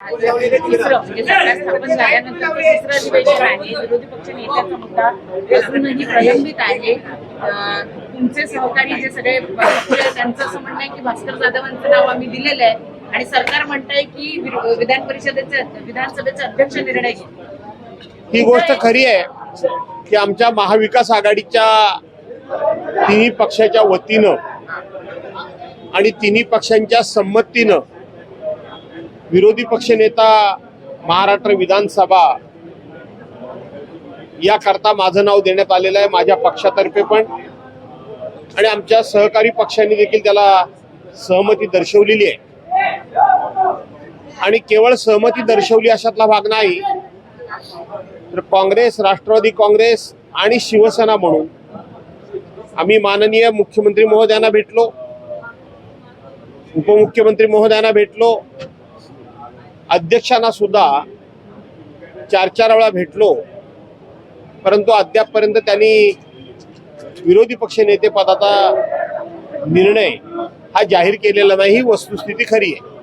तिसरं म्हणजे सरकार स्थापन झाल्यानंतर तिसरं अधिवेशन आहे. विरोधी पक्ष नेत्याचा मुद्दा अजूनही प्रलंबित आहे. तुमचे सहकारी जे सगळे त्यांचं असं म्हणणं आहे की भास्कर जाधवांचं नाव आम्ही दिलेलं आहे. आणि सरकार म्हणतंय की विधान परिषदेचे विधानसभेचे अध्यक्ष निर्णय ही गोष्ट खरी आहे की आमच्या महाविकास आघाडीच्या तिन्ही पक्षाच्या वतीनं आणि तिन्ही पक्षांच्या संमतीनं विरोधी पक्षनेता महाराष्ट्र विधानसभा याकरता माझं नाव देण्यात आलेलं आहे माझ्या पक्षातर्फे पण. आणि आमच्या सहकारी पक्षांनी देखील त्याला सहमती दर्शवलेली आहे. आणि केवळ सहमती दर्शवली अशातला भाग नाही तर काँग्रेस राष्ट्रवादी काँग्रेस आणि शिवसेना म्हणून आम्ही माननीय मुख्यमंत्री महोदयांना भेटलो उपमुख्यमंत्री महोदयांना भेटलो अध्यक्षांना सुद्धा चार चार वेळा भेटलो. परंतु अद्यापपर्यंत त्यांनी विरोधी पक्ष नेते पदाचा निर्णय हा जाहीर केलेला नाही. ही वस्तुस्थिती खरी आहे.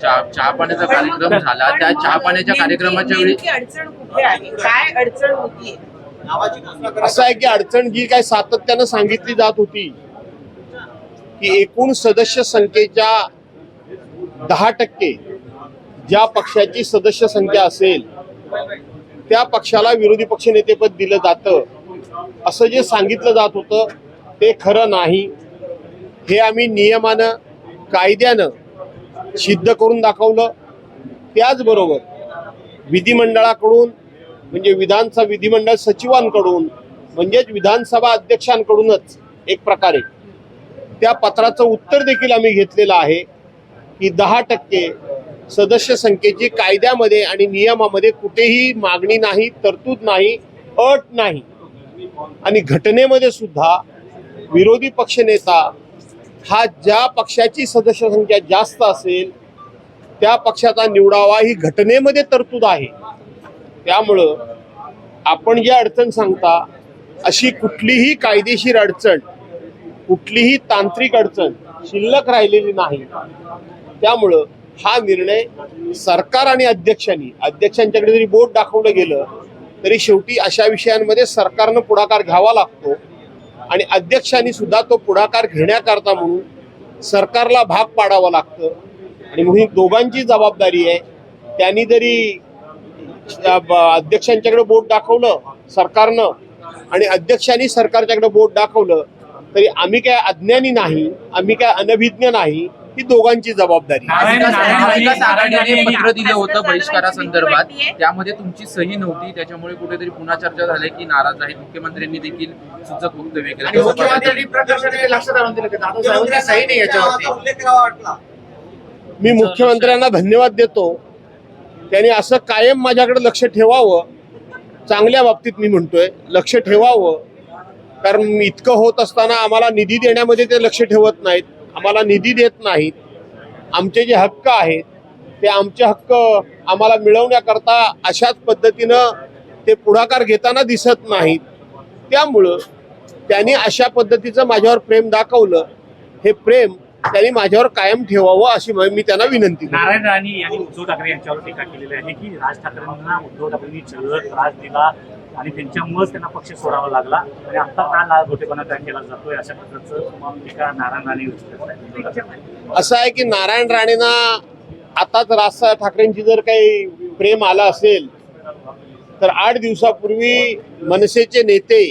चहा चहा पाण्याचा कार्यक्रम झाला. त्या चहा पाण्याच्या कार्यक्रमाच्या वेळी काय अडचण होती? असं आहे की अडचण जी काय सातत्यानं सांगितली जात होती की एकूण सदस्य संख्येच्या दहा टक्के ज्या पक्षाची सदस्य संख्या असेल त्या पक्षाला विरोधी पक्षनेतेपद दिलं जातं. असं जे सांगितलं जात होतं ते खरं नाही. हे आम्ही नियमानं कायद्यानं सिद्ध करून दाखवलं. त्याचबरोबर विधिमंडळाकडून म्हणजे विधानसभा विधिमंडळ सचिवांकडून म्हणजेच विधानसभा अध्यक्षांकडूनच एक प्रकारे त्या पत्राचं उत्तर देखील आम्ही घेतलेलं आहे. की दहा टक्के सदस्य संख्येची कायद्यामध्ये आणि नियमामध्ये कुठेही मागणी नाही तरतूद नाही अट नाही. आणि घटनेमध्ये सुद्धा विरोधी पक्षनेता हा ज्या पक्षाची सदस्य संख्या जास्त असेल त्या पक्षाचा निवडावा ही घटनेमध्ये तरतूद आहे. त्यामुळं आपण जी अडचण सांगता अशी कुठलीही कायदेशीर अडचण कुठलीही तांत्रिक अडचण शिल्लक राहिलेली नाही. त्यामुळं हा निर्णय सरकार आणि अध्यक्षांनी अध्यक्षांच्याकडे जरी बोट दाखवलं गेलं तरी शेवटी अशा विषयांमध्ये सरकारनं पुढाकार घ्यावा लागतो. आणि अध्यक्षांनी सुद्धा तो पुढाकार घेण्याकरता म्हणून सरकारला भाग पाडावं लागतं. आणि म्हणून ही दोघांची जबाबदारी आहे. त्यांनी जरी ब- अध्यक्षांच्याकडे बोट दाखवलं सरकारनं आणि अध्यक्षांनी सरकारच्याकडे बोट दाखवलं तरी आम्ही काय अज्ञानी नाही आम्ही काय अनभिज्ञ नाही ही दोघांची जबाबदारी. पत्र दिलं होतं बहिष्कारासंदर्भात त्यामध्ये तुमची सही नव्हती त्याच्यामुळे कुठेतरी पुन्हा चर्चा झाली की नाराज आहेत मुख्यमंत्र्यांनी देखील सूचक वक्तव्य केलं. मी मुख्यमंत्र्यांना धन्यवाद देतो. त्यांनी असं कायम माझ्याकडे लक्ष ठेवावं. चांगल्या बाबतीत मी म्हणतोय लक्ष ठेवावं. कारण इतकं होत असताना आम्हाला निधी देण्यामध्ये ते लक्ष ठेवत नाहीत. आम्हाला निधी देत नाहीत. आमचे जे हक्क आहेत ते आमचे हक्क आम्हाला मिळवण्याकरता अशाच पद्धतीनं ते पुढाकार घेताना दिसत नाहीत. त्यामुळं त्यांनी अशा पद्धतीचं माझ्यावर प्रेम दाखवलं. हे प्रेम त्यांनी माझ्यावर कायम ठेवावं अशी मी त्यांना विनंती नारायण राणे यांनी उद्धव ठाकरे यांच्यावर टीका केलेली आहे की राज ठाकरेंना उद्धव ठाकरेंनी त्रास दिला. आणि त्यांच्यामुळेच त्यांना पक्ष सोडावा लागला. आणि आता का लालगोटेपणा काय केला जातोय अशा प्रकारचं एका नारायण राणे असं आहे की नारायण राणेंना आताच राजसाहेब ठाकरेंची जर काही प्रेम आला असेल तर आठ दिवसापूर्वी मनसेचे नेते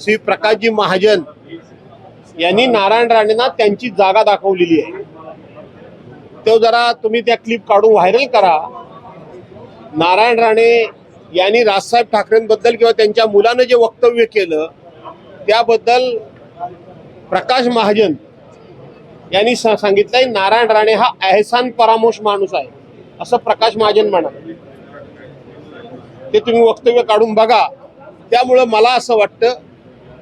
श्री प्रकाशजी महाजन यांनी नारायण राणेंना त्यांची जागा दाखवलेली आहे. तो जरा तुम्ही त्या क्लिप काढून व्हायरल करा. नारायण राणे यांनी राजसाहेब ठाकरेंबद्दल किंवा त्यांच्या मुलानं जे वक्तव्य केलं त्याबद्दल प्रकाश महाजन यांनी सांगितलंय नारायण राणे हा एहसान परामोश माणूस आहे असं प्रकाश महाजन म्हणा ते तुम्ही वक्तव्य काढून बघा. त्यामुळं मला असं वाटतं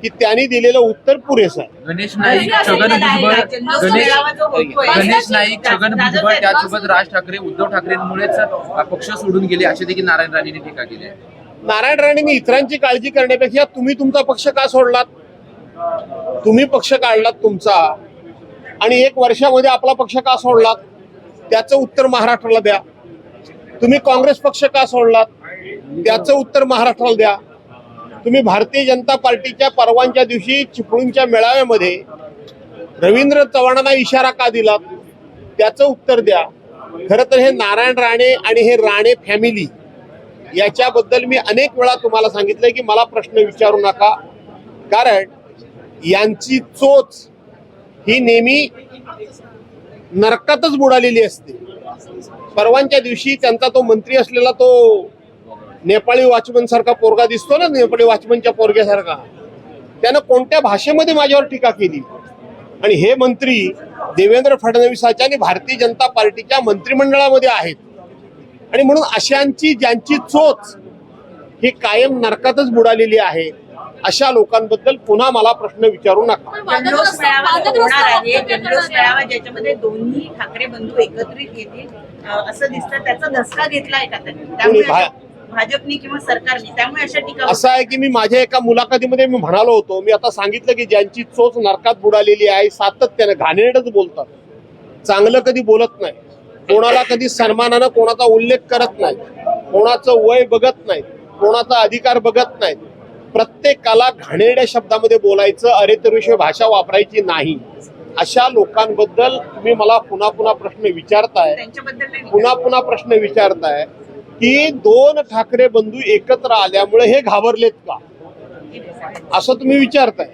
की त्यांनी दिलेलं उत्तर पुरेसं आहे. गणेश नाईक छगन भुजबळ गणेश गणेश नाईक छगन भुजबळ त्यासोबत राज ठाकरे उद्धव ठाकरेंमुळेच पक्ष सोडून गेले अशी देखील नारायण राणेंनी टीका केली आहे. नारायण राणेंनी इतरांची काळजी करण्यापेक्षा तुम्ही तुमचा पक्ष का सोडलात? तुम्ही पक्ष काढलात तुमचा. आणि एक वर्षामध्ये आपला पक्ष का सोडलात? त्याचं उत्तर महाराष्ट्राला द्या. तुम्ही काँग्रेस पक्ष का सोडलात? त्याचं उत्तर महाराष्ट्राला द्या. तुम्ही भारतीय जनता पार्टीच्या परवांच्या दिवशी चिपळूणच्या मेळाव्यामध्ये रवींद्र चव्हाणांना इशारा का दिला? त्याचं उत्तर द्या. खरं तर हे नारायण राणे आणि हे राणे फॅमिली याच्याबद्दल मी अनेक वेळा तुम्हाला सांगितलं की मला प्रश्न विचारू नका. कारण यांची चोच ही नेहमी नरकातच बुडालेली असते. परवांच्या दिवशी त्यांचा तो मंत्री असलेला तो नेपाळी वॉचमन सारखा पोरगा दिसतो ना नेपाळी वॉचमनच्या पोरग्यासारखा. त्यानं कोणत्या भाषेमध्ये माझ्यावर टीका केली? आणि हे मंत्री देवेंद्र फडणवीसाच्या आणि भारतीय जनता पार्टीच्या मंत्रिमंडळामध्ये आहेत. आणि म्हणून अशांची ज्यांची चोच ही कायम नरकातच बुडालेली आहे अशा लोकांबद्दल पुन्हा मला प्रश्न विचारू नका. ज्याच्यामध्ये दोन्ही ठाकरे बंधू एकत्रित येतील असं दिसतं त्याचा धसका घेतलाय का त्यामुळे भाजपनी किंवा सरकारने त्यामुळे अशा टीका होत असं आहे की मी माझ्या एका मुलाखतीमध्ये मी म्हणालो होतो मी आता सांगितलं की ज्यांची चोच नरकात बुडालेली आहे सातत्याने घाणेरडच बोलतात. चांगलं कधी बोलत नाही. कोणाला कधी सन्मानानं कोणाचा उल्लेख करत नाही. कोणाचं वय बघत नाहीत कोणाचा अधिकार बघत नाहीत प्रत्येकाला घाणेरड्या शब्दामध्ये बोलायचं अरे तरुषय भाषा वापरायची नाही. अशा लोकांबद्दल तुम्ही मला पुन्हा पुन्हा प्रश्न विचारताय. नाही पुन्हा पुन्हा प्रश्न विचारताय. की दोन ठाकरे बंधू एकत्र आल्यामुळे हे घाबरलेत का? असं तुम्ही विचारताय.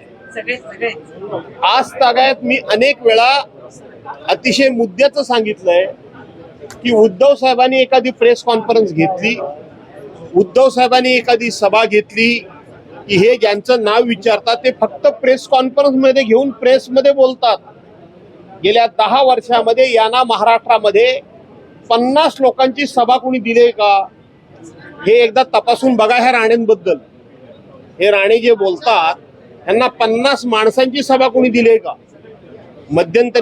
आज तागायत मी अनेक वेळा अतिशय मुद्द्याचं सांगितलंय की उद्धव साहेबांनी एखादी प्रेस कॉन्फरन्स घेतली उद्धव साहेबांनी एखादी सभा घेतली की हे ज्यांचं नाव विचारतात ते फक्त प्रेस कॉन्फरन्समध्ये घेऊन प्रेसमध्ये बोलतात. गेल्या दहा वर्षामध्ये यांना महाराष्ट्रामध्ये पन्नास लोकांची सभा कोणी दिली का? हे एकदा तपासून बघा ह्या राणेंबद्दल. हे राणे जे बोलतात त्यांना पन्नास माणसांची सभा कोणी दिली का? मध्यंतरी